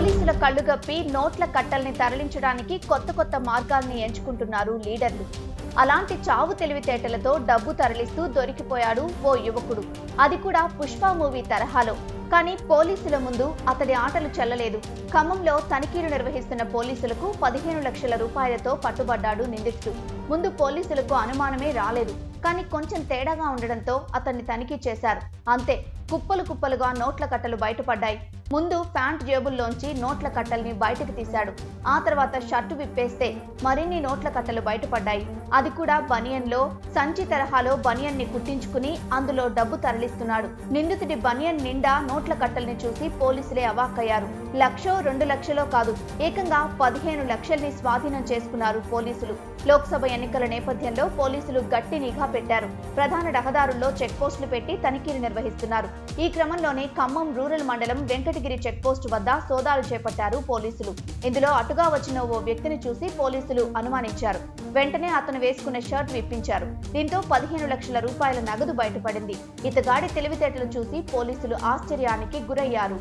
పోలీసుల కళ్ళుగప్పి నోట్ల కట్టల్ని తరలించడానికి కొత్త కొత్త మార్గాల్ని ఎంచుకుంటున్నారు లీడర్లు. అలాంటి చావు తెలివితేటలతో డబ్బు తరలిస్తూ దొరికిపోయాడు ఓ యువకుడు. అది కూడా పుష్ప మూవీ తరహాలో. కానీ పోలీసుల ముందు అతడి ఆటలు చెల్లలేదు. ఖమ్మంలో తనిఖీలు నిర్వహిస్తున్న పోలీసులకు పదిహేను లక్షల రూపాయలతో పట్టుబడ్డాడు నిందితుడు. ముందు పోలీసులకు అనుమానమే రాలేదు. కానీ కొంచెం తేడాగా ఉండడంతో అతన్ని తనిఖీ చేశారు. అంతే కుప్పలు కుప్పలుగా నోట్ల కట్టలు బయటపడ్డాయి. ముందు ప్యాంట్ జేబుల్లోంచి నోట్ల కట్టల్ని బయటకు తీశాడు. ఆ తర్వాత షర్టు విప్పేస్తే మరిన్ని నోట్ల కట్టలు బయటపడ్డాయి. అది కూడా బనియన్లో సంచి తరహాలో బనియన్ని కుట్టించుకుని అందులో డబ్బు తరలిస్తున్నాడు. నిందితుడి బనియన్ నిండా నోట్ల కట్టల్ని చూసి పోలీసులే అవాక్కయ్యారు. లక్షో రెండు లక్షలో కాదు ఏకంగా పదిహేను లక్షల్ని స్వాధీనం చేసుకున్నారు పోలీసులు. లోక్సభ ఎన్నికల నేపథ్యంలో పోలీసులు గట్టి నిఘా పెట్టారు. ప్రధాన రహదారుల్లో చెక్ పోస్టులు పెట్టి తనిఖీలు నిర్వహిస్తున్నారు. ఈ క్రమంలోనే ఖమ్మం రూరల్ మండలం వెంకటగిరి చెక్పోస్టు వద్ద సోదాలు చేపట్టారు పోలీసులు. ఇందులో అటుగా వచ్చిన ఓ వ్యక్తిని చూసి పోలీసులు అనుమానించారు. వెంటనే అతను వేసుకున్న షర్ట్ విప్పించారు. దీంతో పదిహేను లక్షల రూపాయల నగదు బయటపడింది. ఇతగాడి తెలివితేటలు చూసి పోలీసులు ఆశ్చర్య ఆశ్చర్యానికి గురయ్యారు.